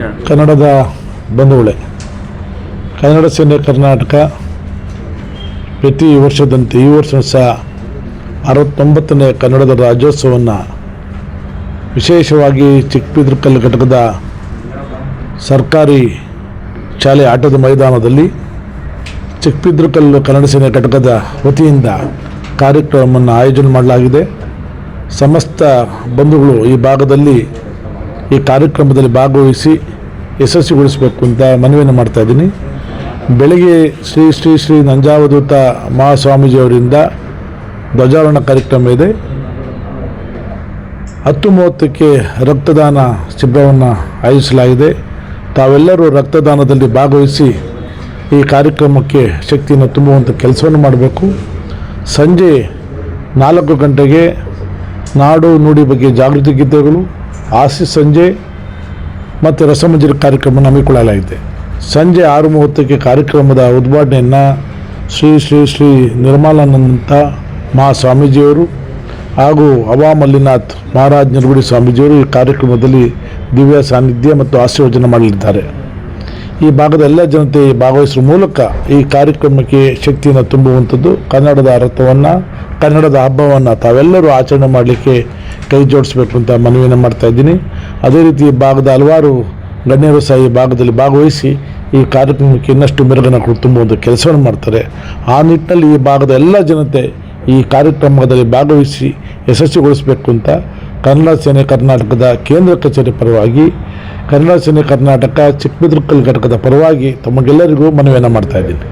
ಕನ್ನಡದ ಬಂಧುಗಳೇ, ಕನ್ನಡ ಸೇನೆ ಕರ್ನಾಟಕ ಪ್ರತಿ ವರ್ಷದಂತೆ ಈ ವರ್ಷ ಸಹ ಅರವತ್ತೊಂಬತ್ತನೇ ಕನ್ನಡದ ರಾಜ್ಯೋತ್ಸವವನ್ನು ವಿಶೇಷವಾಗಿ ಚಿಕ್ಕಬಿದ್ರಕಲ್ ಘಟಕದ ಸರ್ಕಾರಿ ಶಾಲೆ ಆಟದ ಮೈದಾನದಲ್ಲಿ ಚಿಕ್ಕಬಿದ್ರಕಲ್ಲು ಕನ್ನಡ ಸೇನೆ ಘಟಕದ ವತಿಯಿಂದ ಕಾರ್ಯಕ್ರಮವನ್ನು ಆಯೋಜನೆ ಮಾಡಲಾಗಿದೆ. ಸಮಸ್ತ ಬಂಧುಗಳು ಈ ಭಾಗದಲ್ಲಿ ಈ ಕಾರ್ಯಕ್ರಮದಲ್ಲಿ ಭಾಗವಹಿಸಿ ಯಶಸ್ವಿಗೊಳಿಸಬೇಕು ಅಂತ ಮನವಿಯನ್ನು ಮಾಡ್ತಾ ಇದ್ದೀನಿ. ಬೆಳಿಗ್ಗೆ ಶ್ರೀ ಶ್ರೀ ಶ್ರೀ ನಂಜಾವಧೂತ ಮಹಾಸ್ವಾಮೀಜಿಯವರಿಂದ ಧ್ವಜಾರೋಹಣ ಕಾರ್ಯಕ್ರಮ ಇದೆ. ಹತ್ತು ಮೂವತ್ತಕ್ಕೆ ರಕ್ತದಾನ ಶಿಬಿರವನ್ನು ಆಯೋಜಿಸಲಾಗಿದೆ. ತಾವೆಲ್ಲರೂ ರಕ್ತದಾನದಲ್ಲಿ ಭಾಗವಹಿಸಿ ಈ ಕಾರ್ಯಕ್ರಮಕ್ಕೆ ಶಕ್ತಿಯನ್ನು ತುಂಬುವಂಥ ಕೆಲಸವನ್ನು ಮಾಡಬೇಕು. ಸಂಜೆ ನಾಲ್ಕು ಗಂಟೆಗೆ ನಾಡು ನುಡಿ ಬಗ್ಗೆ ಜಾಗೃತಿ ಗೀತೆಗಳು ಹಾಸ್ಯ ಸಂಜೆ ಮತ್ತು ರಸಮಂಜರಿ ಕಾರ್ಯಕ್ರಮ ಹಮ್ಮಿಕೊಳ್ಳಲಾಗಿದೆ. ಸಂಜೆ ಆರು ಮೂವತ್ತಕ್ಕೆ ಕಾರ್ಯಕ್ರಮದ ಉದ್ಘಾಟನೆಯನ್ನು ಶ್ರೀ ಶ್ರೀ ಶ್ರೀ ನಿರ್ಮಲಾನಂದ ಮಹಾಸ್ವಾಮೀಜಿಯವರು ಹಾಗೂ ಅವಾ ಮಲ್ಲಿನಾಥ್ ಮಹಾರಾಜ್ ನಿರ್ಗುಡಿ ಸ್ವಾಮೀಜಿಯವರು ಈ ಕಾರ್ಯಕ್ರಮದಲ್ಲಿ ದಿವ್ಯ ಸಾನ್ನಿಧ್ಯ ಮತ್ತು ಆಶೀರ್ವಚನ ಮಾಡಲಿದ್ದಾರೆ. ಈ ಭಾಗದ ಎಲ್ಲ ಜನತೆ ಭಾಗವಹಿಸುವ ಮೂಲಕ ಈ ಕಾರ್ಯಕ್ರಮಕ್ಕೆ ಶಕ್ತಿಯನ್ನು ತುಂಬುವಂಥದ್ದು ಕನ್ನಡದ ಅರ್ಥವನ್ನು, ಕನ್ನಡದ ಹಬ್ಬವನ್ನು ತಾವೆಲ್ಲರೂ ಆಚರಣೆ ಮಾಡಲಿಕ್ಕೆ ಕೈ ಜೋಡಿಸಬೇಕು ಅಂತ ಮನವಿಯನ್ನು ಮಾಡ್ತಾ ಇದ್ದೀನಿ. ಅದೇ ರೀತಿ ಭಾಗದ ಹಲವಾರು ಗಣ್ಯರು ಸಹ ಈ ಭಾಗದಲ್ಲಿ ಭಾಗವಹಿಸಿ ಈ ಕಾರ್ಯಕ್ರಮಕ್ಕೆ ಇನ್ನಷ್ಟು ಮೆರುಗನ್ನು ತುಂಬುವಂಥ ಕೆಲಸವನ್ನು ಮಾಡ್ತಾರೆ. ಆ ನಿಟ್ಟಿನಲ್ಲಿ ಈ ಭಾಗದ ಎಲ್ಲ ಜನತೆ ಈ ಕಾರ್ಯಕ್ರಮದಲ್ಲಿ ಭಾಗವಹಿಸಿ ಯಶಸ್ವಿಗೊಳಿಸಬೇಕು ಅಂತ ಕನ್ನಡ ಸೇನೆ ಕರ್ನಾಟಕದ ಕೇಂದ್ರ ಕಚೇರಿ ಪರವಾಗಿ, ಕನ್ನಡ ಸೇನೆ ಕರ್ನಾಟಕ ಚಿಕ್ಕಬಿದ್ರಕಲ್ ಘಟಕದ ಪರವಾಗಿ ತಮಗೆಲ್ಲರಿಗೂ ಮನವಿಯನ್ನು ಮಾಡ್ತಾ ಇದ್ದೀನಿ.